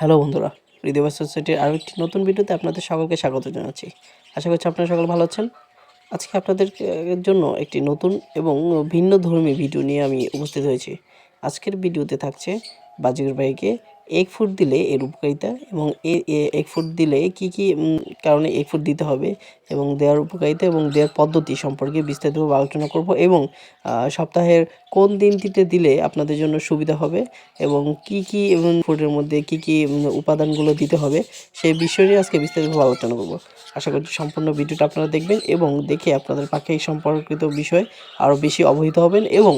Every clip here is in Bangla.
হ্যালো বন্ধুরা, হৃদয় সোসাইটির আরও একটি নতুন ভিডিওতে আপনাদের সকলকে স্বাগত জানাচ্ছি। আশা করছি আপনারা সকল ভালো আছেন। আজকে আপনাদের জন্য একটি নতুন এবং ভিন্ন ধর্মী ভিডিও নিয়ে আমি উপস্থিত হয়েছি। আজকের ভিডিওতে থাকছে বাজিগর ভাইকে এক ফুট দিলে এর উপকারিতা এবং এক ফুট দিলে কি কি কারণে এক ফুট দিতে হবে এবং দেওয়ার উপকারিতা এবং দেওয়ার পদ্ধতি সম্পর্কে বিস্তারিতভাবে আলোচনা করব এবং সপ্তাহের কোন দিনটিতে দিলে আপনাদের জন্য সুবিধা হবে এবং কি কি এবং ফুটের মধ্যে কি কি উপাদানগুলো দিতে হবে সেই বিষয় নিয়ে আজকে বিস্তারিতভাবে আলোচনা করব। আশা করছি সম্পূর্ণ ভিডিওটা আপনারা দেখবেন এবং দেখে আপনাদের পাখি সম্পর্কিত বিষয় আরও বেশি অবহিত হবেন এবং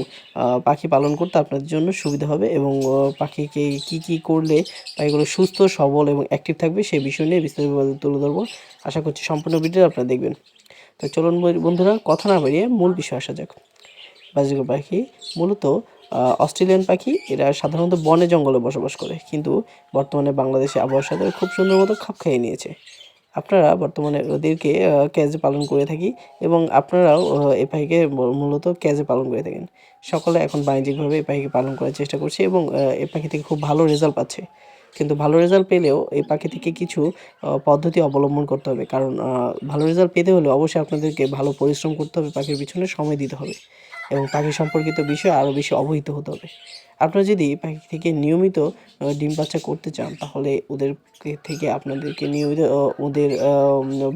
পাখি পালন করতে আপনাদের জন্য সুবিধা হবে এবং পাখিকে কি কি করলে পাখিগুলো সুস্থ, সবল এবং অ্যাক্টিভ থাকবে, সেই বিষয় নিয়ে বিস্তারিতভাবে তুলে ধরবো। আশা করছি সম্পূর্ণ ভিডিও আপনারা দেখবেন। তো চলুন বন্ধুরা, কথা না বাড়িয়ে মূল বিষয় আসা যাক। বাজিগর পাখি মূলত অস্ট্রেলিয়ান পাখি। এরা সাধারণত বনে জঙ্গলে বসবাস করে। কিন্তু বর্তমানে বাংলাদেশে আবহাওয়ার সাথে খুব সুন্দর মতো খাপ খাইয়ে নিয়েছে। আপনারা বর্তমানে ওদেরকে ক্যাজে পালন করে থাকি এবং আপনারাও এই পাখিকে মূলত ক্যাজে পালন করে থাকেন। সকলে এখন বাণিজ্যিকভাবে এই পাখিকে পালন করার চেষ্টা করছে এবং এ পাখি থেকে খুব ভালো রেজাল্ট পাচ্ছে। কিন্তু ভালো রেজাল্ট পেলেও এই পাখি থেকে কিছু পদ্ধতি অবলম্বন করতে হবে। কারণ ভালো রেজাল্ট পেতে হলে অবশ্যই আপনাদেরকে ভালো পরিশ্রম করতে হবে পাখির পিছনে সময় দিতে হবে। এবং পাখি সম্পর্কিত বিষয়ে আরও বেশি অবহিত হতে হবে। আপনারা যদি পাখি থেকে নিয়মিত ডিম বাচ্চা করতে চান, তাহলে ওদের থেকে আপনাদেরকে নিয়মিত ওদের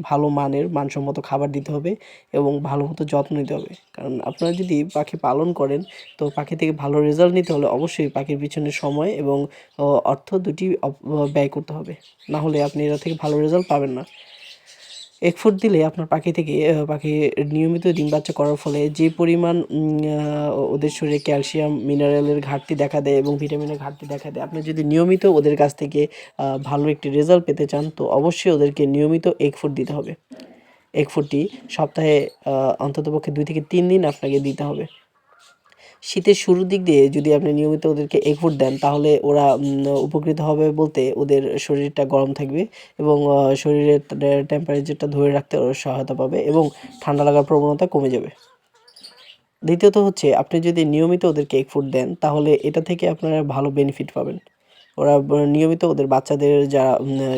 ভালো মানের, মানসম্মত খাবার দিতে হবে এবং ভালো মতো যত্ন নিতে হবে। কারণ আপনারা যদি পাখি পালন করেন, তো পাখি থেকে ভালো রেজাল্ট নিতে হলে অবশ্যই পাখির পিছনে সময় এবং অর্থ দুটি ব্যয় করতে হবে। না হলে আপনি এরা থেকে ভালো রেজাল্ট পাবেন না। এক ফুট দিলে আপনার পাখি থেকে পাখি নিয়মিত ডিম বাচ্চা করার ফলে যে পরিমাণ ওদের শরীরে ক্যালসিয়াম, মিনারেলের ঘাটতি দেখা দেয় এবং ভিটামিনের ঘাটতি দেখা দেয়। আপনি যদি নিয়মিত ওদের কাছ থেকে ভালো একটি রেজাল্ট পেতে চান, তো অবশ্যই ওদেরকে নিয়মিত এক ফুট দিতে হবে। এক ফুটটি সপ্তাহে অন্ততপক্ষে দুই থেকে তিন দিন আপনাকে দিতে হবে। শীতের শুরুর দিক দিয়ে যদি আপনি নিয়মিত ওদেরকে এক ফুট দেন, তাহলে ওরা উপকৃত হবে বলতে ওদের শরীরটা গরম থাকবে এবং শরীরের টেম্পারেচারটা ধরে রাখতে ওরা সহায়তা পাবে এবং ঠান্ডা লাগার প্রবণতা কমে যাবে। দ্বিতীয়ত হচ্ছে, আপনি যদি নিয়মিত ওদেরকে এক ফুট দেন, তাহলে এটা থেকে আপনারা ভালো বেনিফিট পাবেন। ওরা নিয়মিত ওদের বাচ্চাদের যারা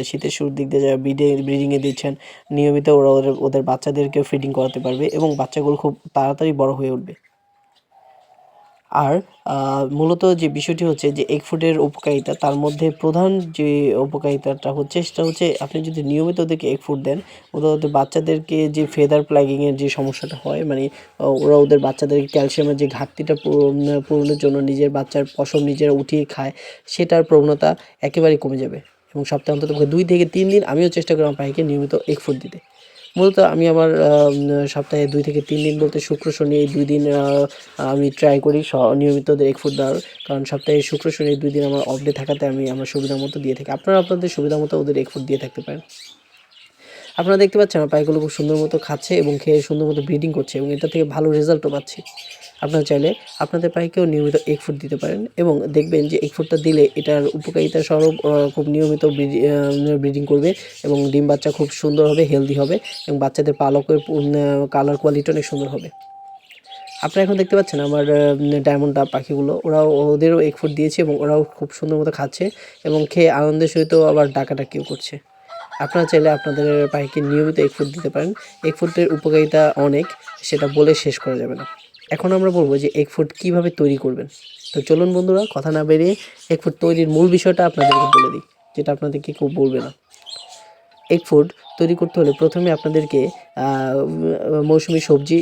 শীতের শুরুর দিক দিয়ে যারা ব্রিডিং ব্রিডিংয়ে দিচ্ছেন, নিয়মিত ওরা ওদের ওদের বাচ্চাদেরকে ফিডিং করাতে পারবে এবং বাচ্চাগুলো খুব তাড়াতাড়ি বড় হয়ে উঠবে। আর মূলত যে বিষয়টি হচ্ছে যে এগ ফুটের উপকারিতা, তার মধ্যে প্রধান যে উপকারিতাটা হচ্ছে সেটা হচ্ছে আপনি যদি নিয়মিত ওদেরকে এক ফুট দেন ওদের ওদের বাচ্চাদেরকে যে ফেদার প্লাগিংয়ের যে সমস্যাটা হয় মানে ওরা ওদের বাচ্চাদেরকে ক্যালসিয়ামের যে ঘাটতিটা পূরণের জন্য নিজের বাচ্চার পশম নিজেরা উঠিয়ে খায়, সেটার প্রবণতা একেবারেই কমে যাবে। এবং সপ্তাহে অন্তত দুই থেকে তিন দিন আমিও চেষ্টা করি আমার পাখিকে নিয়মিত এগ ফুট দিতে। মূলত আমি আমার সপ্তাহে দুই থেকে তিন দিন বলতে শুক্র, শনি এই দুই দিন আমি ট্রাই করি নিয়মিত এক ফুট দেওয়ার। কারণ সপ্তাহে শুক্র, শনি দুই দিন আমার অফ ডে থাকাতে আমি আমার সুবিধা মতো দিয়ে থাকি। আপনারা আপনাদের সুবিধা মতো ওদের এক ফুট দিয়ে থাকতে পারেন। আপনারা দেখতে পাচ্ছেন আমার পায়েগুলো খুব সুন্দর মতো খাচ্ছে এবং খেয়ে সুন্দর মতো ব্রিডিং করছে এবং এটা থেকে ভালো রেজাল্টও পাচ্ছি। আপনারা চাইলে আপনাদের পাখিকেও নিয়মিত এক ফুট দিতে পারেন এবং দেখবেন যে এক ফুটটা দিলে এটার উপকারিতা স্বরূপ খুব নিয়মিত ব্রিডিং করবে এবং ডিম বাচ্চা খুব সুন্দর হবে হেলদি হবে এবং বাচ্চাদের পালকের কালার কোয়ালিটি অনেক সুন্দর হবে। আপনারা এখন দেখতে পাচ্ছেন আমার ডায়মন্ড পাখিগুলো, ওরাও ওদেরও এক ফুট দিয়েছি এবং ওরাও খুব সুন্দর মতো খাচ্ছে এবং খেয়ে আনন্দের সহিত আবার ডাকাডাকিও করছে। আপনারা চাইলে আপনাদের পাখিকে নিয়মিত এক ফুট দিতে পারেন, এক ফুটের উপকারিতা অনেক, সেটা বলে শেষ করা যাবে না। এখন আমরা বলব যে এগ ফুড কীভাবে তৈরি করবেন। তো চলুন বন্ধুরা, কথা না বেরিয়ে এগ ফুড তৈরির মূল বিষয়টা আপনাদেরকে বলে দিই, যেটা আপনাদেরকে কেউ বলবে না। এগ ফুড তৈরি করতে হলে প্রথমে আপনাদেরকে মৌসুমি সবজি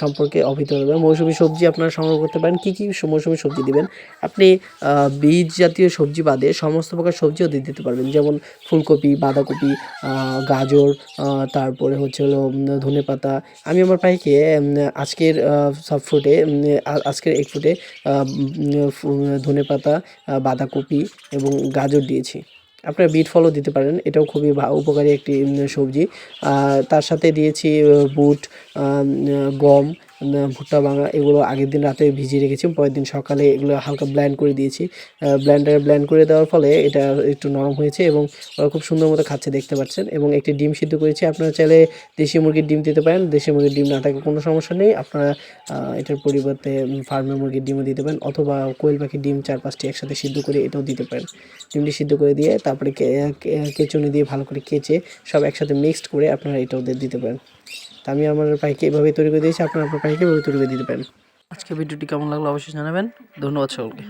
সম্পর্কে হতে হবে। মৌসুমি সবজি আপনারা সংগ্রহ করতে পারেন। কী কী মৌসুমি সবজি দিবেন? আপনি বীজ জাতীয় সবজি বাদে সমস্ত প্রকার সবজিও দিয়ে দিতে পারবেন। যেমন ফুলকপি বাঁধাকপি গাজর তারপরে হচ্ছে হলো ধনে পাতা। আমি আমার উম, আজকের সব ফুটে আজকের এক ফুটে ধনে পাতা বাঁধাকপি এবং গাজর দিয়েছি। আপনারা বিট ফলও দিতে পারেন, এটাও খুবই উপকারী একটি সবজি। তার সাথে দিয়েছি বুট গম ভুট্টা ভাঙা এগুলো আগের দিন রাতে ভিজিয়ে রেখেছি পরের দিন সকালে এগুলো হালকা ব্ল্যান্ড করে দিয়েছি। ব্ল্যান্ডারে ব্ল্যান্ড করে দেওয়ার ফলে এটা একটু নরম হয়েছে এবং ওরা খুব সুন্দর মতো খাচ্ছে, দেখতে পাচ্ছেন। এবং একটি ডিম সিদ্ধ করেছি, আপনারা চাইলে দেশি মুরগির ডিম দিতে পারেন। দেশি মুরগির ডিম না থাকে কোনো সমস্যা নেই, আপনারা এটার পরিবর্তে ফার্মের মুরগির ডিমও দিতে পারেন, অথবা কোয়েল পাখির ডিম চার পাঁচটি একসাথে সিদ্ধ করে এটাও দিতে পারেন। ডিমটি সিদ্ধ করে দিয়ে তারপরে কেচুনি দিয়ে ভালো করে কেচে সব একসাথে মিক্সড করে আপনারা এটাও দিতে পারেন। তা আমি আমার পাইকে এভাবে তৈরি করে দিয়েছি, আপনারা আপনার পাইকে এভাবে তৈরি করে দিতে পারেন। আজকে ভিডিওটি কেমন লাগল অবশ্যই জানাবেন। ধন্যবাদ সকলকে।